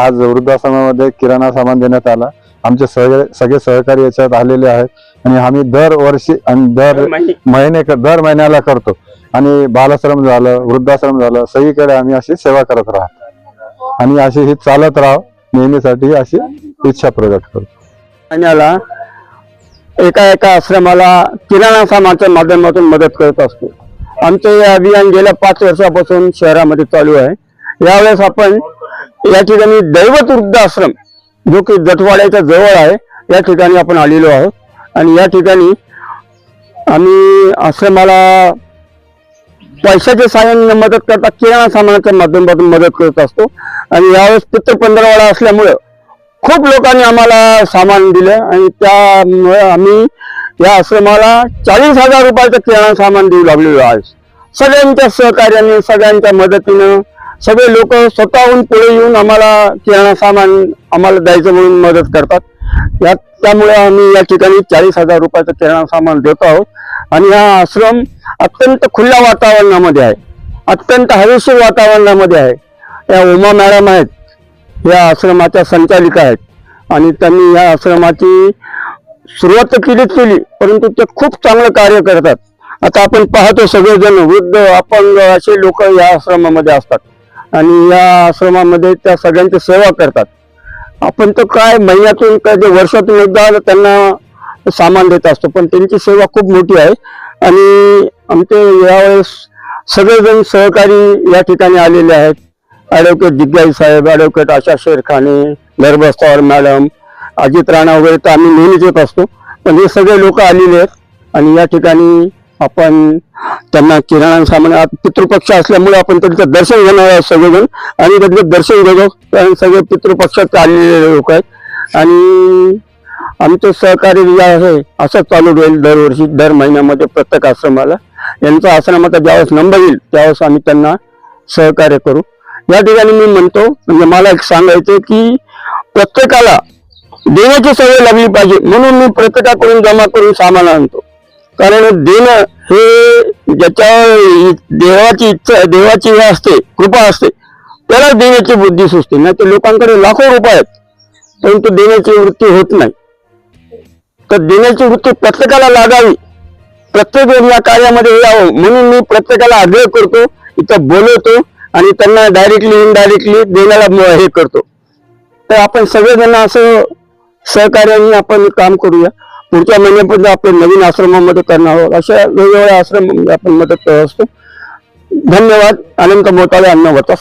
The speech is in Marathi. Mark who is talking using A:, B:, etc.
A: आज वृद्धाश्रमामध्ये किराणा सामान देण्यात आला. आमचे सगळे सगळे सहकारी याच्यात आलेले आहेत आणि आम्ही दरवर्षी आणि दर महिने. दर महिन्याला करतो. आणि बालाश्रम झालं वृद्धाश्रम झालं सगळीकडे आम्ही अशी सेवा करत राहतो. आणि अशी ही चालत राहाव नेहमीसाठी अशी इच्छा प्रकट करतो.
B: महिन्याला एका एका आश्रमाला किराणा सामानाच्या माध्यमातून मदत करत असतो. आमचं हे अभियान गेल्या पाच वर्षापासून शहरामध्ये चालू आहे. यावेळेस आपण या ठिकाणी दैवत वृद्ध आश्रम जो की जटवाड्याच्या जवळ आहे या ठिकाणी आपण आलेलो आहोत. आणि या ठिकाणी आम्ही आश्रमाला पैशाच्या साहाय्याने मदत करता किराणा सामानाच्या माध्यमातून मदत करत असतो. आणि यावेळेस पित्र पंधरावाडा असल्यामुळं खूप लोकांनी आम्हाला सामान दिलं आणि त्यामुळे आम्ही या आश्रमाला चाळीस हजार रुपयाचं किराणा सामान देऊ लागलेलो आहे सगळ्यांच्या सहकार्याने सगळ्यांच्या मदतीनं सगळे लोक स्वतःहून पुढे येऊन आम्हाला किराणा सामान आम्हाला द्यायचं म्हणून मदत करतात. या त्यामुळे आम्ही या ठिकाणी चाळीस हजार रुपयाचं किराणा सामान देतो आहोत. आणि हा आश्रम अत्यंत खुल्या वातावरणामध्ये आहे. अत्यंत हवेशीर वातावरणामध्ये आहे. या उमा मॅडम आहेत. या आश्रमाच्या संचालिका आहेत. आणि त्यांनी या आश्रमाची सुरुवात केलीच केली परंतु ते खूप चांगलं कार्य करतात. आता आपण पाहतो सगळेजण वृद्ध अपंग असे लोक या आश्रमामध्ये असतात. आणि या आश्रमामध्ये त्या सगळ्यांची सेवा करतात. आपण तर काय महिन्यातून कधी वर्षातून एकदा त्यांना सामान देत असतो पण त्यांची सेवा खूप मोठी आहे. आणि आमचे यावेळेस सगळेजण सहकारी या ठिकाणी आलेले आहेत. ॲडव्होकेट जिग्गाई साहेब ॲडव्होकेट आशा शेरखाने नरबस्तावर मॅडम अजित राणा वगैरे तर आम्ही नेहमीच येत असतो. पण हे सगळे लोक आलेले आहेत आणि या ठिकाणी आपण त्यांना किराणा सामान पितृपक्ष असल्यामुळे आपण त्यांचं दर्शन घेणार आहोत सगळेजण. आणि त्यांचं दर्शन घेतो कारण सगळे पितृपक्षात आलेले लोक आहेत. आणि आमचं सहकार्य जे आहे असंच चालू राहील दरवर्षी दर महिन्यामध्ये प्रत्येक आश्रमाला. यांचा आश्रमाचा ज्यावेळेस नंबर येईल त्यावेळेस आम्ही त्यांना सहकार्य करू. या ठिकाणी मी म्हणतो म्हणजे मला एक सांगायचं की प्रत्येकाला देण्याची सवय लागली पाहिजे म्हणून मी प्रत्येकाकडून जमा करून सामान आणतो. कारण देणं हे ज्याच्या देवाची इच्छा देवाची हे असते कृपा असते त्याला देण्याची बुद्धी सुचते. नाही तर लोकांकडे लाखो रुपये आहेत परंतु देण्याची वृत्ती होत नाही. तर देण्याची वृत्ती प्रत्येकाला लागावी. प्रत्येक या कार्यामध्ये यावं म्हणून मी प्रत्येकाला आग्रह करतो इथं बोलवतो आणि त्यांना डायरेक्टली इनडायरेक्टली देण्याला हे करतो. तर आपण सगळेजण असं सहकार्याने आपण काम करूया. पुढच्या महिन्यापर्यंत आपण नवीन आश्रमामध्ये करणार आहोत. अशा वेगवेगळ्या आश्रम आपण मदत करत असतो. धन्यवाद. अनंत मोताळे अन्न समिती